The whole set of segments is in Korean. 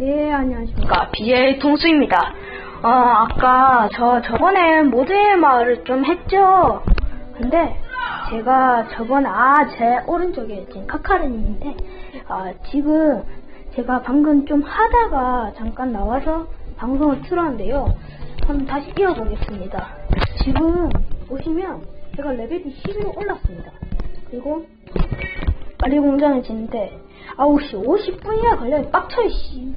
네, 안녕하십니까. BJ 통수입니다. 어, 아까 저 저번에 모델 말을 좀 했죠? 근데 제가 저번, 아, 제 오른쪽에 지금 카카르는 있는데, 아, 지금 제가 방금 좀 하다가 잠깐 나와서 방송을 틀었는데요. 한번 다시 이어보겠습니다. 지금 보시면 제가 레벨이 11로 올랐습니다. 그리고 빨리 공장을 짓는데 아우 씨 50분이나 걸려요 빡쳐요 씨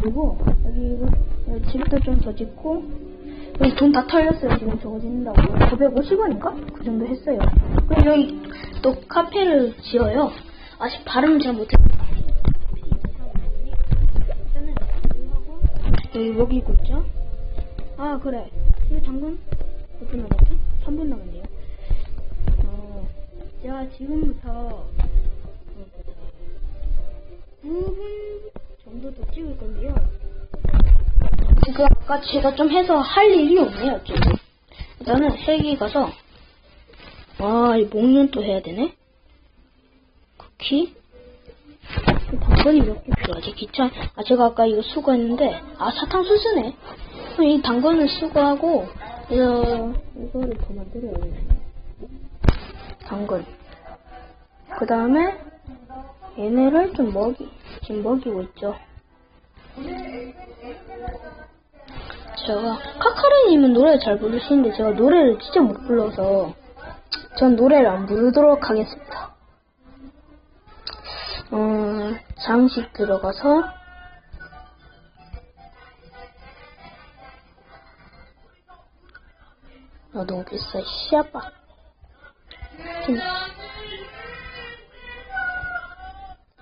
그리고 여기 이거 여기 집도 좀더 짓고 여기 돈 다 털렸어요. 지금 저거 짓는다고. 950원인가? 그 정도 했어요. 그리고 여기 또 카페를 지어요. 아직 발음을 잘 못했다 여기 먹이고 있죠? 아 그래. 이거 당근 몇 분 남았지? 3분 남았네요. 어, 제가 지금부터. 9분 더 찍을 건데요. 지금 아까 제가 좀 해서 할 일이 없네요, 지금. 일단은 헬기 가서, 아, 이 목련 또 해야 되네? 쿠키? 당근이 몇 개 필요하지? 귀찮, 아, 제가 아까 이거 수거했는데, 아, 사탕수수네. 이 당근을 수거하고, 이거, 이거를 더 만들어야 돼. 당근. 그 다음에, 얘네를 좀 먹이, 지금 먹이고 있죠. 제가, 카카르님은 노래 잘 부르시는데 제가 노래를 진짜 못 불러서 전 노래를 안 부르도록 하겠습니다. 어, 장식 들어가서 아, 너무 비싸, 씨아빠.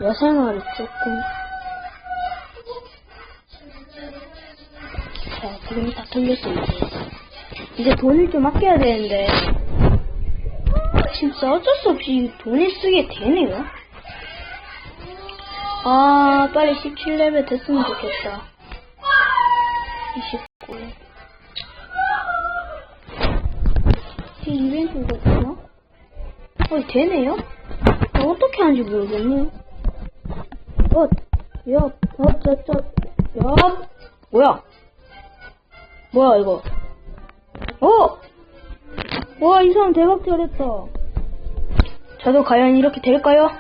여생활을 조금 자 지금 다 털렸어 이제 이제 돈을 좀 아껴야 되는데. 진짜 어쩔 수 없이 돈을 쓰게 되네요. 아 빨리 17레벨 됐으면 좋겠다. 29 이게 이벤트거든요 어 되네요? 어, 어떻게 하는지 모르겠네요 어, 야, 어, 저, 저, 야, 뭐야? 뭐야, 이거? 어! 와, 이 사람 대박 잘했다. 저도 과연 이렇게 될까요?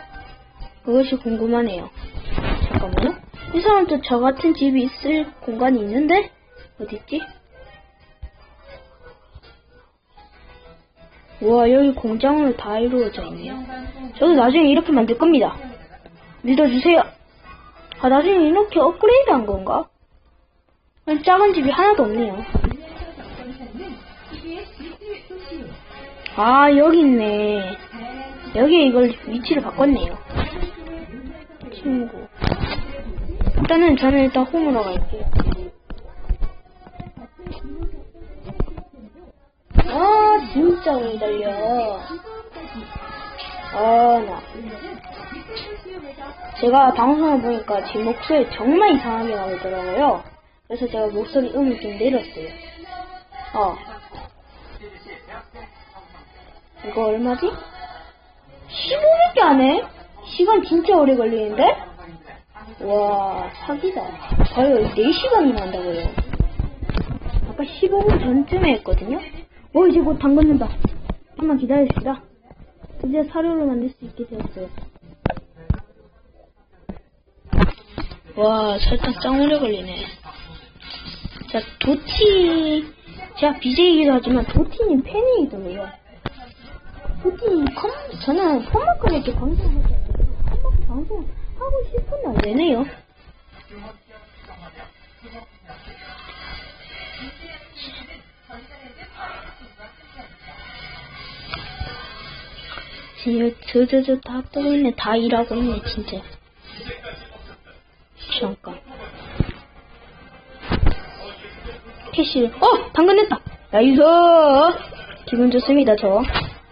그것이 궁금하네요. 잠깐만요. 이 사람도 저 같은 집이 있을 공간이 있는데? 어딨지? 와, 여기 공장으로 다 이루어져 있네요. 저도 나중에 이렇게 만들 겁니다. 믿어주세요. 아, 나중에 이렇게 업그레이드 한 건가? 작은 집이 하나도 없네요. 아, 여기 있네. 여기에 이걸 위치를 바꿨네요. 친구. 일단은 저는 일단 홈으로 갈게요. 아, 진짜 못 달려. 아, 나. 제가 방송을 보니까 제 목소리 정말 이상하게 나오더라고요. 그래서 제가 목소리 음을 좀 내렸어요. 어. 이거 얼마지? 15분밖에 안 해? 시간 진짜 오래 걸리는데? 와, 사기다. 과연 4시간이나 한다고요. 아까 15분 전쯤에 했거든요? 어, 이제 곧 담궜는다. 한번 기다립시다. 드디어 사료를 만들 수 있게 되었어요. 와, 설탕 짱 오래 걸리네. 자, 도티, 제가 BJ이기도 하지만 도티님 팬이기도해요. 도티님 컴, 저는 컴만큼 이렇게 방송하고, 컴만 방송 하고 싶은데 안 되네요. 지금 저, 저, 저, 다 뜨고 있네. 다 일하고 있네, 진짜. 잠깐. 캐시, 어! 당근했다! 나이스! 기분 좋습니다, 저.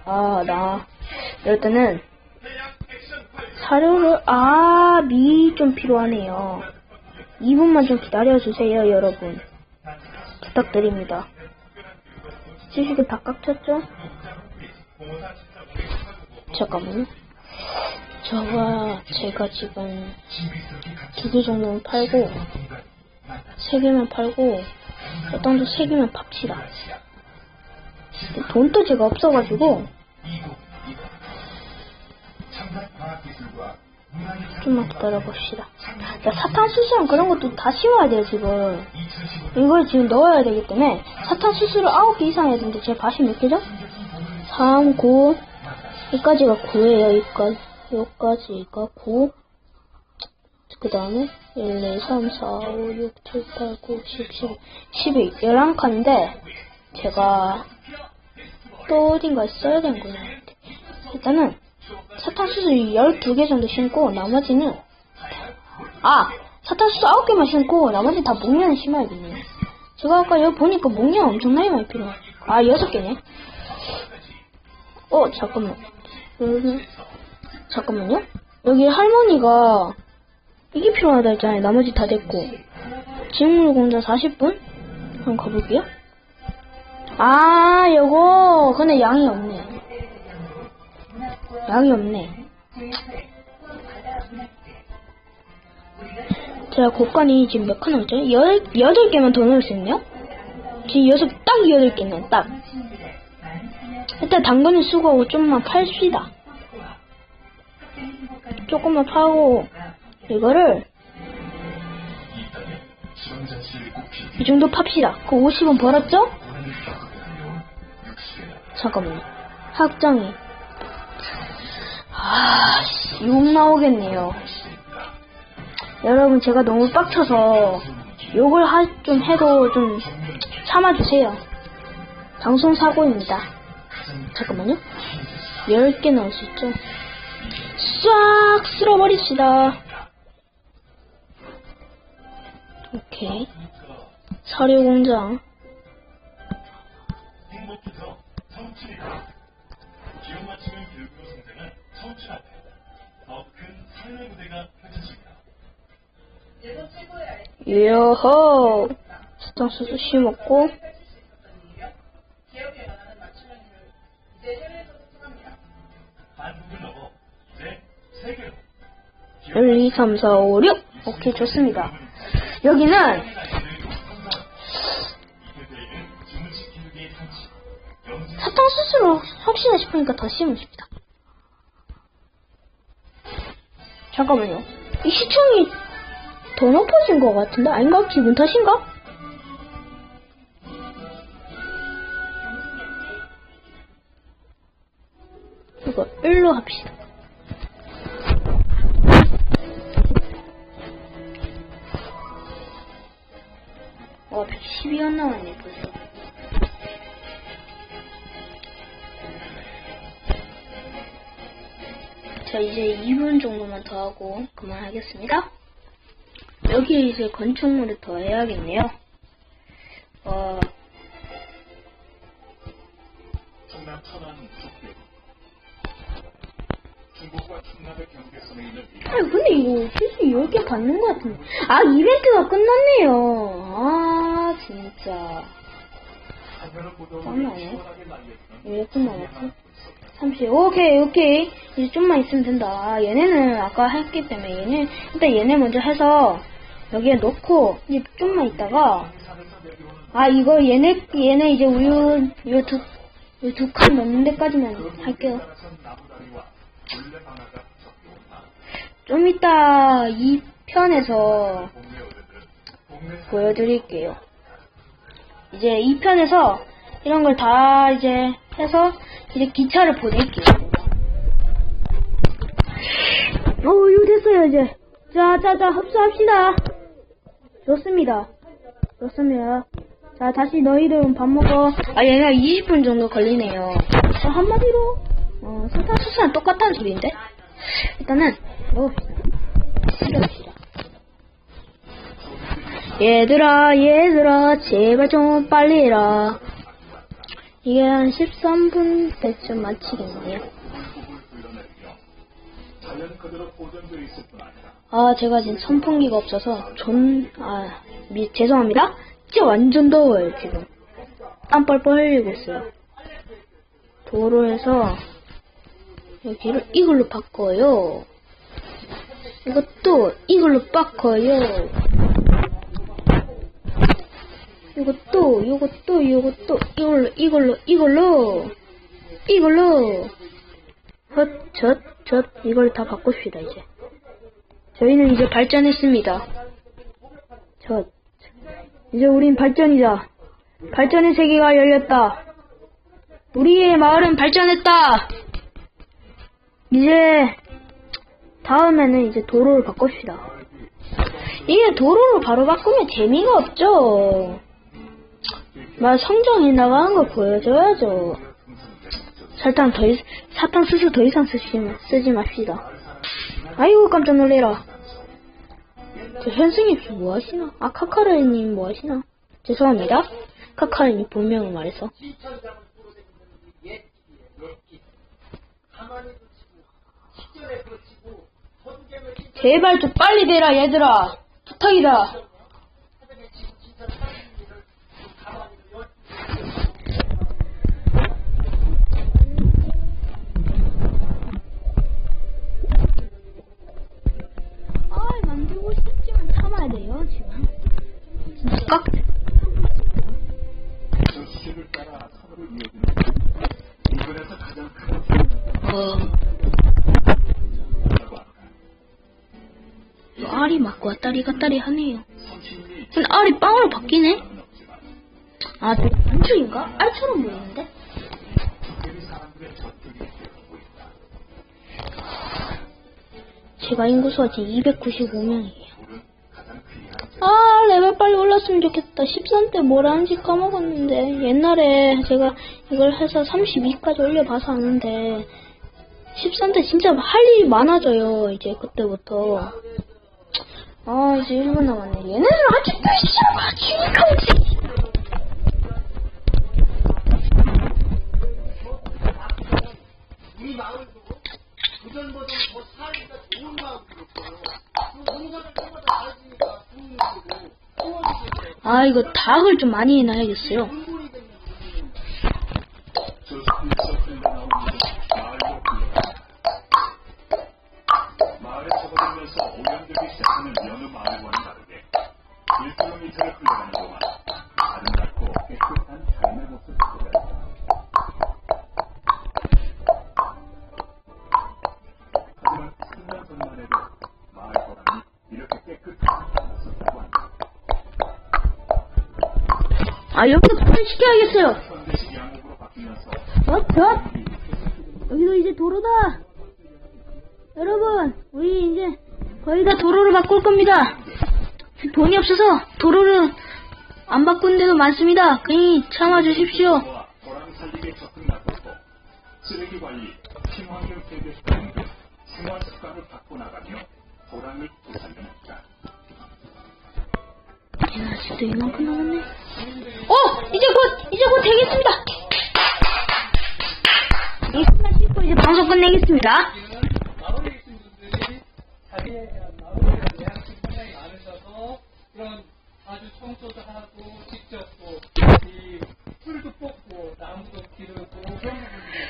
아, 나. 이럴 때는, 사료를, 아, 미 좀 필요하네요. 2분만 좀 기다려주세요, 여러분. 부탁드립니다. 지식을 다 깍쳤죠? 잠깐만요. 저가 제가 지금 두 개 정도는 팔고 세 개만 팔고 어떤 도세 개만 팝시다. 돈도 제가 없어가지고 좀만 기다려봅시다. 자, 사탕수수랑 그런 것도 다 심어야 돼요, 지금. 이걸 지금 넣어야 되기 때문에 사탕수수를 9개 이상 해야 되는데 제 밭이 몇 개죠? 3, 9, 여기까지가 9예요, 여기까지. 여기까지가 9. 그 다음에 1, 2, 3, 4, 5, 6, 7, 8, 9, 10, 11, 12, 11칸인데 제가 또 어딘가 써야 되는 거예요. 일단은 사탕수수 12개 정도 심고 나머지는 아! 사탕수수 9개만 심고 나머지 다 목련을 심어야겠네요. 제가 아까 여기 보니까 목련 엄청나게 많이 필요해. 아 6개네. 어 잠깐만. 음, 잠깐만요. 여기 할머니가 이게 필요하다 했잖아요. 나머지 다 됐고. 직물 공장 40분? 한번 가볼게요. 아, 요거, 근데 양이 없네. 양이 없네. 제가 곡간이 지금 몇 칸 남았죠? 열, 여덟 개만 더 넣을 수 있네요? 지금 여섯, 딱 여덟 개네, 딱. 일단 당근을 수거하고 좀만 팔시다. 조금만 파고, 이거를, 이 정도 팝시다. 그 50원 벌었죠? 잠깐만요. 학장이. 아, 씨, 욕 나오겠네요. 여러분, 제가 너무 빡쳐서 욕을 하, 좀 해도 좀 참아주세요. 방송 사고입니다. 잠깐만요. 10개 나올 수 있죠? 싹 쓸어버립시다. 오케이. 사료 공장. 행복해서 성취이다. 기 1, 2, 3, 4, 5, 6! 오케이, 좋습니다. 여기는, 영지 사탕수수로 혹시나 싶으니까 더 심으십니다. 잠깐만요. 이 시청이 더 높아진 것 같은데? 아닌가? 기분 탓인가? 이거 1로 합시다. 와, 112원 나왔네, 벌써. 자, 이제 2분 정도만 더 하고 그만하겠습니다. 여기에 이제 건축물을 더 해야겠네요. 어, 충남 천안 북부 중국과 충남의 경계선에 있는 이 아니, 근데 이거 실수 10개 받는 것 같은데. 아, 이벤트가 끝났네요. 아, 진짜. 장난 아니야? 시원하게 날려주는 왜 끝나갔지? 30. 오케이, 오케이. 이제 좀만 있으면 된다. 아, 얘네는 아까 했기 때문에 얘네, 일단 얘네 먼저 해서 여기에 넣고, 이제 좀만 있다가, 아, 이거 얘네, 얘네 이제 우유, 요 두, 요두칸 넣는 데까지만 할게요. 좀 이따 이 편에서 보여드릴게요. 이제 이 편에서 이런 걸 다 이제 해서 이제 기차를 보낼게요. 어, 이거 됐어요, 이제. 자, 자, 자, 흡수합시다. 좋습니다. 좋습니다. 자, 다시 너희들은 밥 먹어. 아, 얘가 20분 정도 걸리네요. 어, 한마디로, 어, 사탕수수랑 똑같다는 소리인데? 일단은, 먹읍시다. 얘들아, 얘들아, 제발 좀 빨리 해라. 이게 한 13분 때쯤 마치겠네요. 아, 제가 지금 선풍기가 없어서 존, 아, 미, 죄송합니다. 진짜 완전 더워요, 지금. 땀 뻘뻘 흘리고 있어요. 도로에서 여기를 이걸로 바꿔요. 이것도 이걸로 바꿔요. 이것도, 이것도, 이것도, 이걸로, 이걸로, 이걸로, 이걸로. 헛, 젖, 젖, 이걸 다 바꿉시다, 이제. 저희는 이제 발전했습니다. 젖. 이제 우린 발전이다. 발전의 세계가 열렸다. 우리의 마을은 발전했다. 이제 다음에는 이제 도로를 바꿉시다. 이게 도로를 바로 바꾸면 재미가 없죠. 막 나가는 걸 보여줘야죠. 사탕 더 이, 사탕 수수 더 이상 쓰지, 쓰지 맙시다. 아이고 깜짝 놀래라. 저 현승님 씨뭐 하시나? 아 카카르님 뭐 하시나? 죄송합니다. 카카르님 본명을 말해서. 제발 좀 빨리 대라 얘들아. 부탁이다. 큰 어? 또 알이 맞고 왔다리 갔다리 하네요. 근데 알이 빵으로 바뀌네? 아, 저 반죽인가? 알처럼 보이는데? 제가 인구수가 지금 295명이에요. 아, 레벨 빨리 올랐으면 좋겠다. 13때뭘 하는지 까먹었는데. 옛날에 제가 이걸 해서 32까지 올려봐서 아는데. 13 때 진짜 할 일이 많아져요. 이제 그때부터. 아, 이제 1분 남았네. 얘네들 아직도! 주니까 이 아, 이거 닭을 좀 많이 해놔야겠어요. 아, 여기도 바뀌면서 어, 저? 여기도 이제 도로다. 여러분, 우리 이제 거의 다 도로를 바꿀 겁니다. 돈이 없어서 도로를 안 바꾼 데도 많습니다. 그니 참아주십시오. 쓰레기 관리, 친환경 재배 등 생활 습관을 바꿔나가며 고랑을 되살려냈다. 얘는 아직도 이만큼 남았네. 어! 이제 곧, 이제 곧 되겠습니다. 이것만 씻고 이제 방송 끝내겠습니다.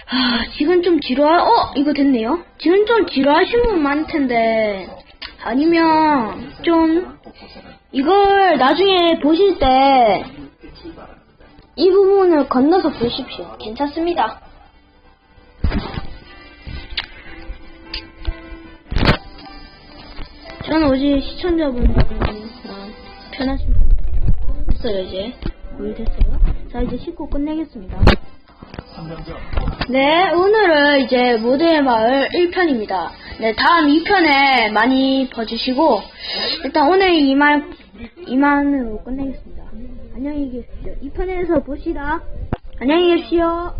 아, 지금 좀 지루하, 어, 이거 됐네요. 지금 좀 지루하신 분 많을 텐데, 아니면, 좀, 이걸 나중에 보실 때, 이 부분을 건너서 보십시오. 괜찮습니다. 저는 오직 시청자분들이랑 편하신 됐어요, 이제. 거의 됐어요. 자, 이제 씻고 끝내겠습니다. 3년 전 네, 오늘은 이제 모델 마을 1편입니다. 네, 다음 2편에 많이 봐주시고, 일단 오늘 이만, 이만으로 끝내겠습니다. 안녕히 계십시오. 2편에서 봅시다. 안녕히 계십시오.